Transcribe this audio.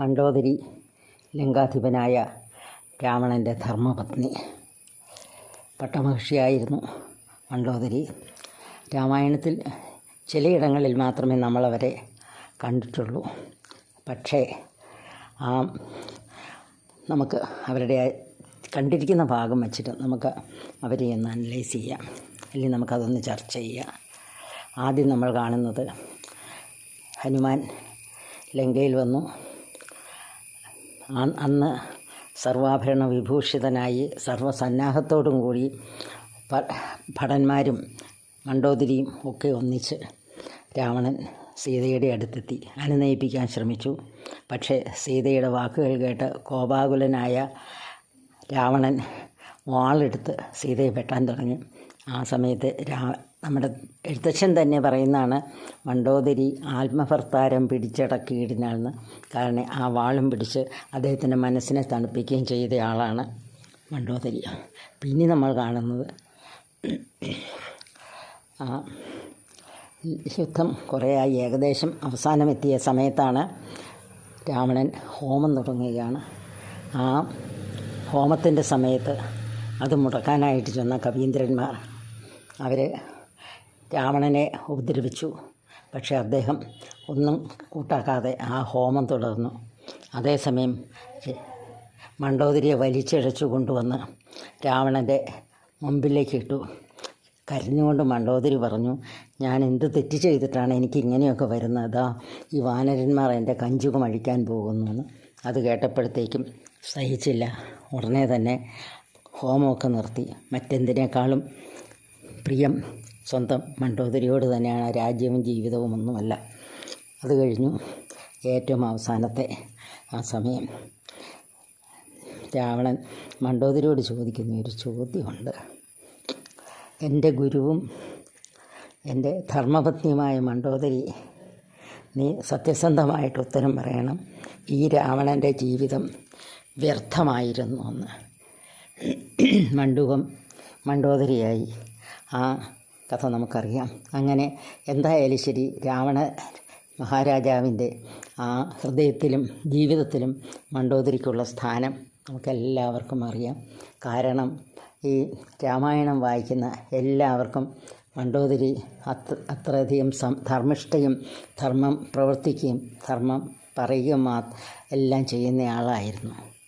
മണ്ഡോദരി ലങ്കാധിപനായ രാവണന്റെ ധർമ്മപത്നി. പട്ടമഹിഷിയായിരുന്നു മണ്ഡോദരി. രാമായണത്തിൽ ചിലയിടങ്ങളിൽ മാത്രമേ നമ്മളവരെ കണ്ടിട്ടുള്ളൂ. പക്ഷേ ആ നമുക്ക് അവരുടെ കണ്ടിരിക്കുന്ന ഭാഗം വെച്ചിട്ട് നമുക്ക് അവരെ ഒന്ന് അനലൈസ് ചെയ്യാം. അല്ലെങ്കിൽ നമുക്കതൊന്ന് ചർച്ച ചെയ്യാം. ആദ്യം നമ്മൾ കാണുന്നത് ഹനുമാൻ ലങ്കയിൽ വന്നു. അന്ന് സർവാഭരണ വിഭൂഷിതനായി സർവസന്നാഹത്തോടും കൂടി ഭടന്മാരും മണ്ടോദരിയും ഒക്കെ ഒന്നിച്ച് രാവണൻ സീതയുടെ അടുത്തെത്തി. അനുനയിപ്പിക്കാൻ ശ്രമിച്ചു. പക്ഷേ സീതയുടെ വാക്കുകൾ കേട്ട് കോപാകുലനായ രാവണൻ വാളെടുത്ത് സീതയെ വെട്ടാൻ തുടങ്ങി. ആ സമയത്ത് രാ നമ്മുടെ എഴുത്തച്ഛൻ തന്നെ പറയുന്നതാണ് മണ്ടോദരി ആത്മഭർത്താരം പിടിച്ചടക്കിയിടിനാൾന്ന് കാരണം ആ വാളും പിടിച്ച് അദ്ദേഹത്തിന്റെ മനസ്സിനെ തണുപ്പിക്കുകയും ചെയ്ത ആളാണ് മണ്ടോദരി പിന്നെ നമ്മൾ കാണുന്നത് ആ യുദ്ധം കുറേയായി. ഏകദേശം അവസാനമെത്തിയ സമയത്താണ് രാവണൻ ഹോമം തുടങ്ങുകയാണ്. ആ ഹോമത്തിന്റെ സമയത്ത് അത് മുടക്കാനായിട്ട് ചെന്ന കവീന്ദ്രന്മാർ അവർ രാവണനെ ഉപദ്രവിച്ചു. പക്ഷേ അദ്ദേഹം ഒന്നും കൂട്ടാക്കാതെ ആ ഹോമം തുടർന്നു. അതേസമയം മണ്ഡോദരിയെ വലിച്ചിഴച്ചു കൊണ്ടുവന്ന് രാവണന്റെ മുമ്പിലേക്ക് ഇട്ടു. കരഞ്ഞുകൊണ്ട് മണ്ഡോദരി പറഞ്ഞു ഞാൻ എന്ത് തെറ്റ് ചെയ്തിട്ടാണ് എനിക്ക് ഇങ്ങനെയൊക്കെ വരുന്നത്? അതാ ഈ വാനരന്മാർ എന്റെ കഞ്ചുകം അഴിക്കാൻ പോകുന്നു എന്ന്. അത് കേട്ടപ്പോഴത്തേക്കും സഹിച്ചില്ല. ഉടനെ തന്നെ ഹോമമൊക്കെ നിർത്തി. മറ്റെന്തിനേക്കാളും പ്രിയം സ്വന്തം മണ്ടോദരിയോട് തന്നെയാണ് രാജ്യവും ജീവിതവും ഒന്നുമല്ല. അത് കഴിഞ്ഞു ഏറ്റവും അവസാനത്തെ ആ സമയം. രാവണൻ മണ്ടോദരിയോട് ചോദിക്കുന്ന ഒരു ചോദ്യമുണ്ട്. എന്റെ ഗുരുവും എന്റെ ധർമ്മപത്നിയുമായ മണ്ടോദരി നീ സത്യസന്ധമായിട്ട് ഉത്തരം പറയണം. ഈ രാവണന്റെ ജീവിതം വ്യർത്ഥമായിരുന്നു എന്ന്. മണ്ഡൂകം മണ്ഡോദരിയായി ആ കഥ നമുക്കറിയാം. അങ്ങനെ എന്തായാലും ശരി രാവണ മഹാരാജാവിന്റെ ആ ഹൃദയത്തിലും ജീവിതത്തിലും മണ്ഡോദരിക്കുള്ള സ്ഥാനം നമുക്കെല്ലാവർക്കും അറിയാം. കാരണം ഈ രാമായണം വായിക്കുന്ന എല്ലാവർക്കും മണ്ഡോദരി അത്ര അത്രയധികം സം ധർമ്മിഷ്ഠയും ധർമ്മം പ്രവർത്തിക്കുകയും ധർമ്മം പറയുകയും എല്ലാം ചെയ്യുന്ന ആളായിരുന്നു.